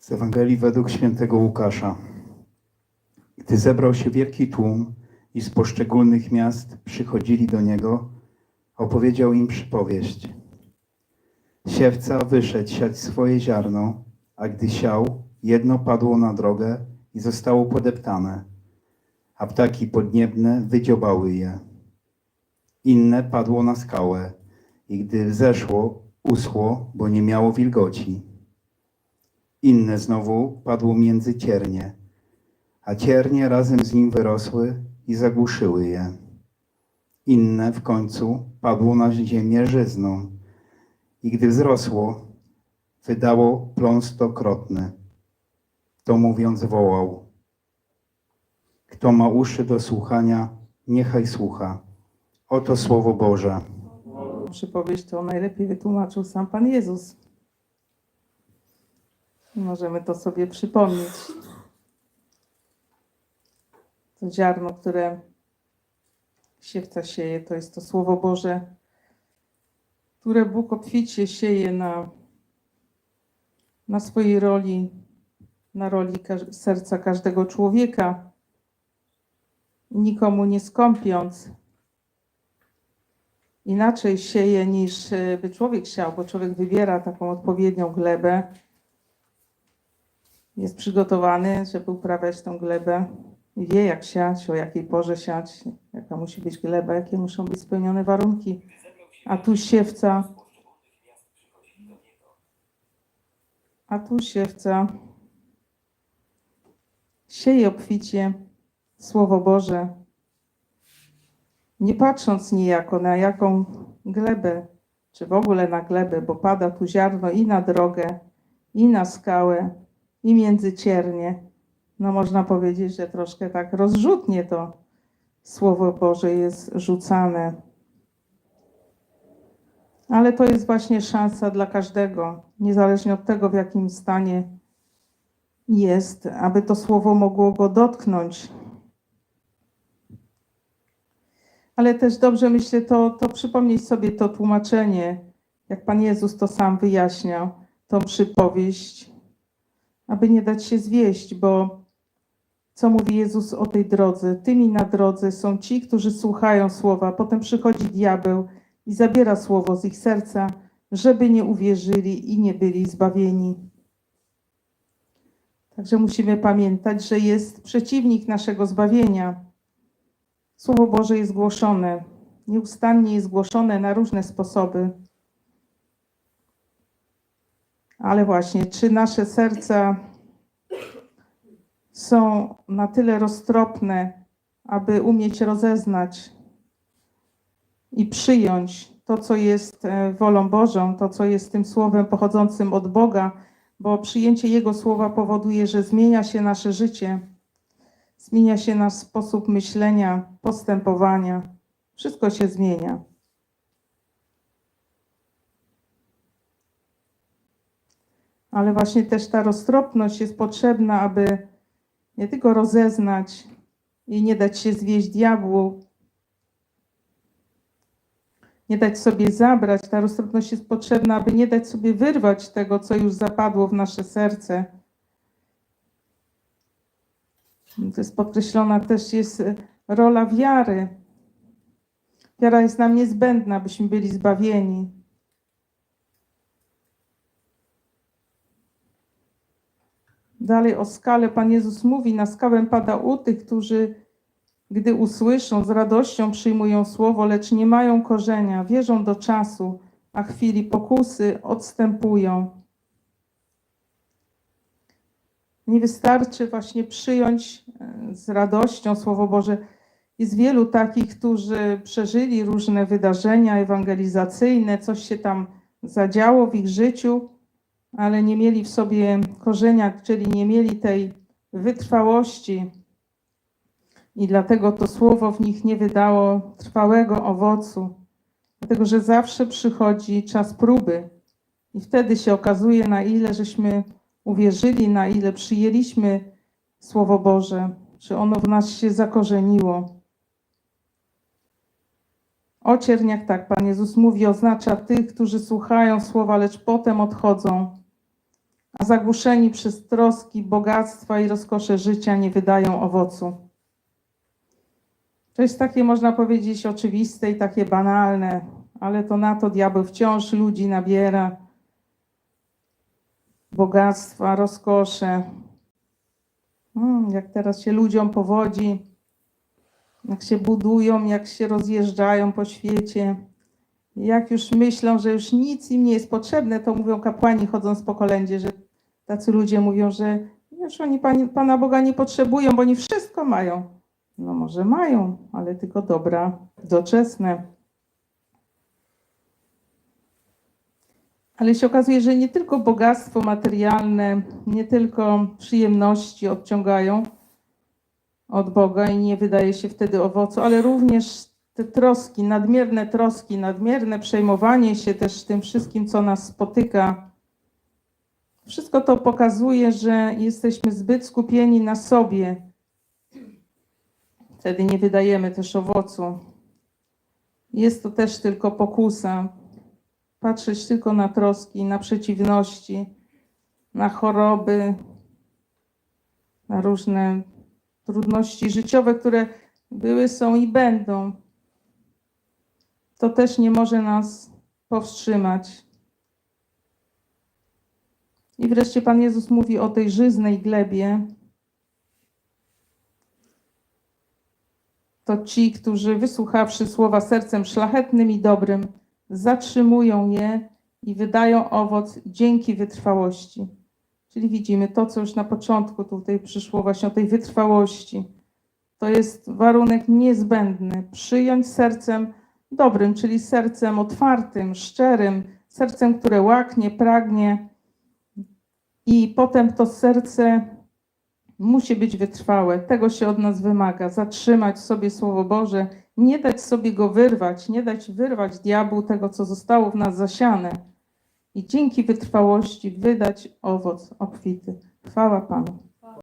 Z Ewangelii według świętego Łukasza. Gdy zebrał się wielki tłum i z poszczególnych miast przychodzili do niego, opowiedział im przypowieść. Siewca wyszedł siać swoje ziarno, a gdy siał, jedno padło na drogę i zostało podeptane, a ptaki podniebne wydziobały je. Inne padło na skałę i gdy wzeszło, uschło, bo nie miało wilgoci. Inne znowu padło między ciernie, a ciernie razem z nim wyrosły i zagłuszyły je. Inne w końcu padło na ziemię żyzną i gdy wzrosło, wydało plon stokrotny. To mówiąc wołał. Kto ma uszy do słuchania, niechaj słucha. Oto słowo Boże. Przypowieść to najlepiej wytłumaczył sam Pan Jezus. Możemy to sobie przypomnieć. To ziarno, które siewca sieje, to jest to Słowo Boże, które Bóg obficie sieje na, na swojej roli, na roli każ- serca każdego człowieka, nikomu nie skąpiąc, inaczej sieje niż e, by człowiek siał, bo człowiek wybiera taką odpowiednią glebę. Jest przygotowany, żeby uprawiać tą glebę i wie jak siać, o jakiej porze siać, jaka musi być gleba, jakie muszą być spełnione warunki. A tu siewca, a tu siewca sieje obficie Słowo Boże, nie patrząc niejako na jaką glebę, czy w ogóle na glebę, bo pada tu ziarno i na drogę, i na skałę, i między ciernie. No można powiedzieć, że troszkę tak rozrzutnie to Słowo Boże jest rzucane. Ale to jest właśnie szansa dla każdego, niezależnie od tego, w jakim stanie jest, aby to Słowo mogło go dotknąć, ale też dobrze myślę to, to przypomnieć sobie to tłumaczenie, jak Pan Jezus to sam wyjaśniał, tą przypowieść, aby nie dać się zwieść, bo co mówi Jezus o tej drodze? Tymi na drodze są ci, którzy słuchają słowa, potem przychodzi diabeł i zabiera słowo z ich serca, żeby nie uwierzyli i nie byli zbawieni. Także musimy pamiętać, że jest przeciwnik naszego zbawienia. Słowo Boże jest głoszone, nieustannie jest głoszone na różne sposoby. Ale właśnie, czy nasze serca są na tyle roztropne, aby umieć rozeznać i przyjąć to, co jest e, wolą Bożą, to, co jest tym słowem pochodzącym od Boga, bo przyjęcie Jego słowa powoduje, że zmienia się nasze życie. Zmienia się nasz sposób myślenia, postępowania. Wszystko się zmienia. Ale właśnie też ta roztropność jest potrzebna, aby nie tylko rozeznać i nie dać się zwieść diabłu, nie dać sobie zabrać. Ta roztropność jest potrzebna, aby nie dać sobie wyrwać tego, co już zapadło w nasze serce. To jest podkreślona też jest rola wiary. Wiara jest nam niezbędna, abyśmy byli zbawieni. Dalej o skale Pan Jezus mówi, na skałę pada u tych, którzy gdy usłyszą, z radością przyjmują słowo, lecz nie mają korzenia, wierzą do czasu, a chwili pokusy odstępują. Nie wystarczy właśnie przyjąć e, z radością Słowo Boże. Jest wielu takich, którzy przeżyli różne wydarzenia ewangelizacyjne, coś się tam zadziało w ich życiu, ale nie mieli w sobie korzenia, czyli nie mieli tej wytrwałości. I dlatego to słowo w nich nie wydało trwałego owocu, dlatego że zawsze przychodzi czas próby. I wtedy się okazuje, na ile żeśmy uwierzyli, na ile przyjęliśmy Słowo Boże, czy ono w nas się zakorzeniło. O cierniach tak, Pan Jezus mówi, oznacza tych, którzy słuchają słowa, lecz potem odchodzą. Zagłuszeni przez troski, bogactwa i rozkosze życia nie wydają owocu. To jest takie, można powiedzieć, oczywiste i takie banalne, ale to na to diabeł wciąż ludzi nabiera. Bogactwa, rozkosze. Mm, jak teraz się ludziom powodzi, jak się budują, jak się rozjeżdżają po świecie. Jak już myślą, że już nic im nie jest potrzebne, to mówią kapłani chodząc po kolędzie, że tacy ludzie mówią, że już oni Pani, Pana Boga nie potrzebują, bo oni wszystko mają. No może mają, ale tylko dobra, doczesne. Ale się okazuje, że nie tylko bogactwo materialne, nie tylko przyjemności odciągają od Boga i nie wydaje się wtedy owocu, ale również te troski, nadmierne troski, nadmierne przejmowanie się też tym wszystkim, co nas spotyka. Wszystko to pokazuje, że jesteśmy zbyt skupieni na sobie. Wtedy nie wydajemy też owocu. Jest to też tylko pokusa. Patrzeć tylko na troski, na przeciwności, na choroby, na różne trudności życiowe, które były, są i będą. To też nie może nas powstrzymać. I wreszcie Pan Jezus mówi o tej żyznej glebie. To ci, którzy wysłuchawszy słowa sercem szlachetnym i dobrym, zatrzymują je i wydają owoc dzięki wytrwałości. Czyli widzimy to, co już na początku tutaj przyszło, właśnie o tej wytrwałości. To jest warunek niezbędny. Przyjąć sercem dobrym, czyli sercem otwartym, szczerym, sercem, które łaknie, pragnie. I potem to serce musi być wytrwałe. Tego się od nas wymaga. Zatrzymać sobie Słowo Boże, nie dać sobie go wyrwać, nie dać wyrwać diabłu tego, co zostało w nas zasiane. I dzięki wytrwałości wydać owoc obfity. Chwała Panu.